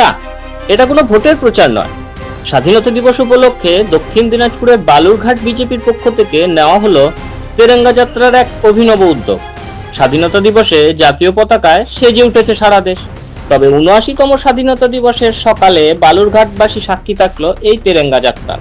না, এটা কোনো ভোটের প্রচার নয়। স্বাধীনতা দিবস উপলক্ষে দক্ষিণ দিনাজপুরের বালুরঘাট বিজেপির পক্ষ থেকে নেওয়া হলো তেরেঙ্গা যাত্রার এক অভিনব উদ্যোগ। স্বাধীনতা দিবসে জাতীয় পতাকায় সেজে উঠেছে সারা দেশ। তবে উনআশিতম স্বাধীনতা দিবসের সকালে বালুরঘাটবাসী সাক্ষী থাকল এই তেরেঙ্গা যাত্রা।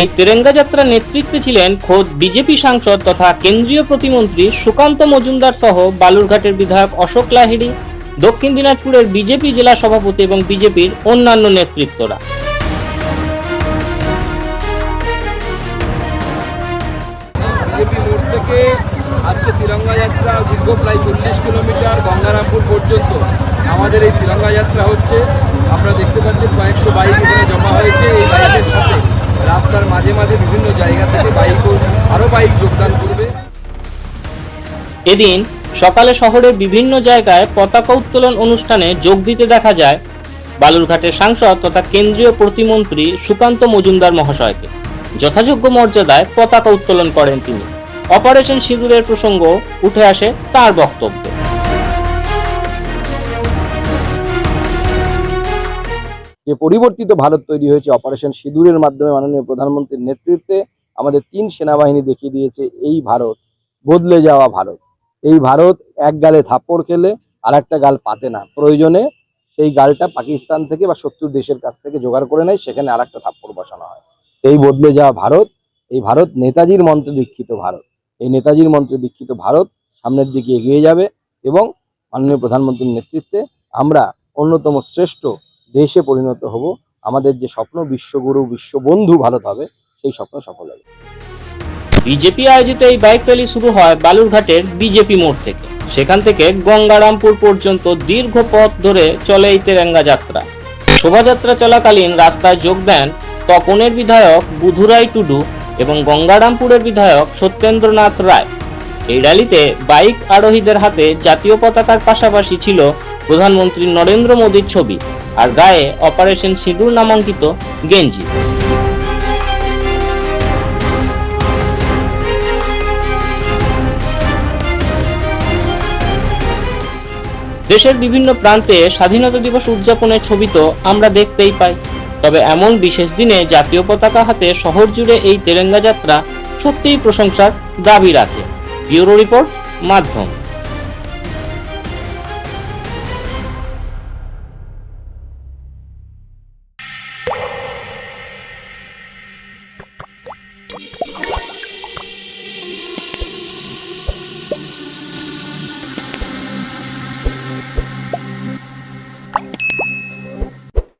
এই তেরেঙ্গা যাত্রা নেতৃত্বে ছিলেন খোদ বিজেপি সাংসদ তথা কেন্দ্রীয় প্রতিমন্ত্রী সুকান্ত মজুমদার সহ বালুরঘাটের বিধায়ক অশোক লাহিড়ি, দক্ষিণ দিনাজপুরের বিজেপি জেলা সভাপতি এবং বিজেপির অন্যান্য নেতৃত্বরা। আজকে তিরঙ্গা যাত্রা দীর্ঘ প্রায় চল্লিশ কিলোমিটার গঙ্গারামপুর পর্যন্ত। আমাদের এই তিরঙ্গা যাত্রা হচ্ছে আপনারা দেখতে পাচ্ছেন কয়েকশো বাইক এখানে জমা হয়েছে, এই বাইকের মাঝে মাঝে বিভিন্ন জায়গা থেকে বাইকও আরও বাইক যোগদান করবে। এদিন সকালে শহরের বিভিন্ন জায়গায় পতাকা উত্তোলন অনুষ্ঠানে যোগ দিতে দেখা যায় বালুরঘাটের সাংসদ তথা কেন্দ্রীয় প্রতিমন্ত্রী সুকান্ত মজুমদার মহাশয়কে। যথাযোগ্য মর্যাদায় পতাকা উত্তোলন করেন তিনি। অপারেশন সিঁদুরের প্রসঙ্গ উঠে আসে তার বক্তব্যে। যে পরিবর্তিত ভারত তৈরি হয়েছে অপারেশন সিঁদুরের মাধ্যমে মাননীয় প্রধানমন্ত্রীর নেতৃত্বে, আমাদের তিন সেনাবাহিনী দেখিয়ে দিয়েছে, এই ভারত, বদলে যাওয়া ভারত। এই ভারত এক গালে থাপ্পড় খেলে আর একটা গাল পাতে না। প্রয়োজনে সেই গালটা পাকিস্তান থেকে বা শত্রুর দেশের কাছ থেকে জোগাড় করে নেয়, সেখানে আর একটা থাপ্পড় বসানো হয়। এই বদলে যাওয়া ভারত, এই ভারত নেতাজির মন্ত্রে দীক্ষিত ভারত। এই নেতাজির মন্ত্রে দীক্ষিত ভারত সামনের দিকে এগিয়ে যাবে এবং মাননীয় প্রধানমন্ত্রীর নেতৃত্বে আমরা অন্যতম শ্রেষ্ঠ দেশে পরিণত হব, আমাদের যে স্বপ্ন বিশ্বগুরু, বিশ্ববন্ধু ভারত হবে, সেই স্বপ্ন সফল হবে। বিজেপি আয়োজিত এই বাইক র্যালি শুরু হয় বালুরঘাটের বিজেপি মোড় থেকে। সেখান থেকে গঙ্গারামপুর পর্যন্ত দীর্ঘ পথ ধরে চলে এই তেরেঙ্গা যাত্রা। শোভাযাত্রা চলাকালীন রাস্তায় যোগ দেন তপনের বিধায়ক বুধুরাই টুডু এবং গঙ্গারামপুরের বিধায়ক সত্যেন্দ্রনাথ রায়। এই র্যালিতে বাইক আরোহীদের হাতে জাতীয় পতাকার পাশাপাশি ছিল প্রধানমন্ত্রী নরেন্দ্র মোদীর ছবি। আর গায়ে অপারেশন সিঁদুর নামাঙ্কিত গেঞ্জি। দেশের বিভিন্ন প্রান্তে স্বাধীনতা দিবস উদযাপনের ছবি তো আমরা দেখতেই পাই। তবে এমন বিশেষ দিনে জাতীয় পতাকা হাতে শহর জুড়ে এই তেরেঙ্গা যাত্রা সত্যিই প্রশংসার দাবি রাখে। ব্যুরো রিপোর্ট মাধ্যম।